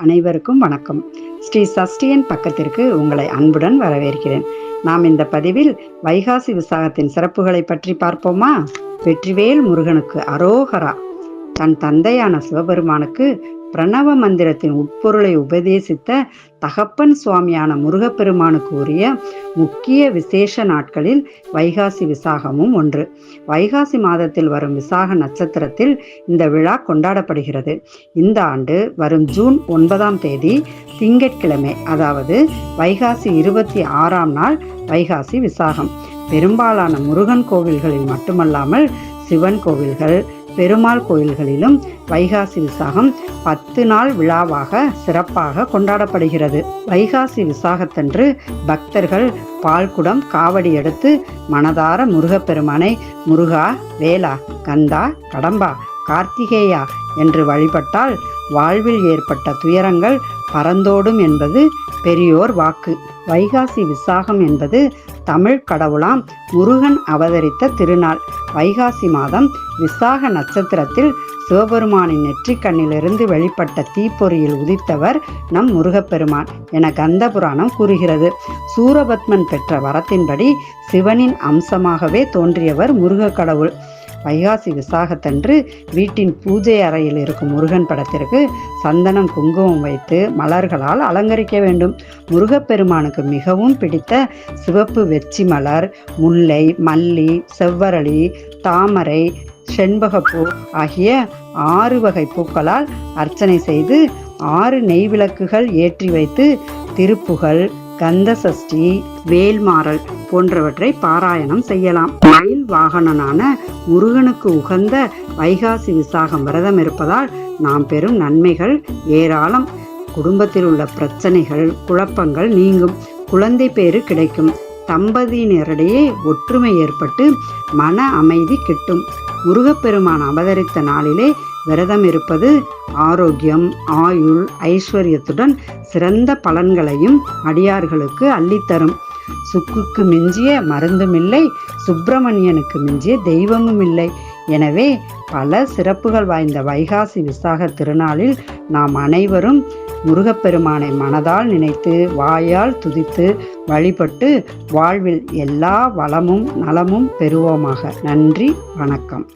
அனைவருக்கும் வணக்கம். ஸ்ரீ சஷ்டியன் பக்கத்திற்கு உங்களை அன்புடன் வரவேற்கிறேன். நாம் இந்த பதிவில் வைகாசி விசாகத்தின் சிறப்புகளை பற்றி பார்ப்போமா? வெற்றிவேல் முருகனுக்கு அரோகரா. தன் தந்தையான சிவபெருமானுக்கு பிரணவ மந்திரத்தின் உட்பொருளை உபதேசித்த தகப்பன் சுவாமியான முருகப்பெருமானுக்கு உரிய முக்கிய விசேஷ நாட்களில் வைகாசி விசாகமும் ஒன்று. வைகாசி மாதத்தில் வரும் விசாக நட்சத்திரத்தில் இந்த விழா கொண்டாடப்படுகிறது. இந்த ஆண்டு வரும் ஜூன் ஒன்பதாம் தேதி திங்கட்கிழமை அதாவது வைகாசி இருபத்தி ஆறாம் நாள் வைகாசி விசாகம். பெரும்பாலான முருகன் கோவில்களில் மட்டுமல்லாமல் சிவன் கோவில்கள் பெருமாள் கோயில்களிலும் வைகாசி விசாகம் பத்து நாள் விழாவாக சிறப்பாக கொண்டாடப்படுகிறது. வைகாசி விசாகத்தன்று பக்தர்கள் பால்குடம் காவடி எடுத்து மனதார முருகப்பெருமானை முருகா வேலா கந்தா கடம்பா கார்த்திகேயா என்று வழிபட்டால் வாழ்வில் ஏற்பட்ட துயரங்கள் பறந்தோடும் என்பது பெரியோர் வாக்கு. வைகாசி விசாகம் என்பது தமிழ் கடவுளாம் முருகன் அவதரித்த திருநாள். வைகாசி மாதம் விசாக நட்சத்திரத்தில் சிவபெருமானின் நெற்றிக்கண்ணிலிருந்து வெளிப்பட்ட தீப்பொறியில் உதித்தவர் நம் முருகப்பெருமான் என கந்த புராணம் கூறுகிறது. சூரபத்மன் பெற்ற வரத்தின்படி சிவனின் அம்சமாகவே தோன்றியவர் முருக கடவுள். வைகாசி விசாகத்தன்று வீட்டின் பூஜை அறையில் இருக்கும் முருகன் படத்திற்கு சந்தனம் குங்குமம் வைத்து மலர்களால் அலங்கரிக்க வேண்டும். முருகப்பெருமானுக்கு மிகவும் பிடித்த சிவப்பு வெச்சி மலர் முல்லை மல்லி செவ்வரளி தாமரை செண்பகப்பூ ஆகிய ஆறு வகை பூக்களால் அர்ச்சனை செய்து ஆறு நெய் விளக்குகள் ஏற்றி வைத்து திருப்புகழ் கந்த சஷ்டி வேல்மாறல் போன்றவற்றை பாராயணம் செய்யலாம். மயில் வாகனனான முருகனுக்கு உகந்த வைகாசி விசாகம் விரதம் இருப்பதால் நாம் பெறும் நன்மைகள் ஏராளம். குடும்பத்தில் உள்ள பிரச்சனைகள் குழப்பங்கள் நீங்கும். குழந்தை பேறு கிடைக்கும். தம்பதியினரிடையே ஒற்றுமை ஏற்பட்டு மன அமைதி கிட்டும். முருகப்பெருமான் அவதரித்த நாளிலே விரதம் இருப்பது ஆரோக்கியம் ஆயுள் ஐஸ்வர்யத்துடன் சிறந்த பலன்களையும் அடியார்களுக்கு அள்ளித்தரும். சுக்குக்கு மிஞ்சிய மருந்தும் இல்லை சுப்பிரமணியனுக்கு மிஞ்சிய தெய்வமும் இல்லை. எனவே பல சிறப்புகள் வாய்ந்த வைகாசி விசாக திருநாளில் நாம் அனைவரும் முருகப்பெருமானை மனதால் நினைத்து வாயால் துதித்து வழிபட்டு வாழ்வில் எல்லா வளமும் நலமும் பெறுவோமாக. நன்றி வணக்கம்.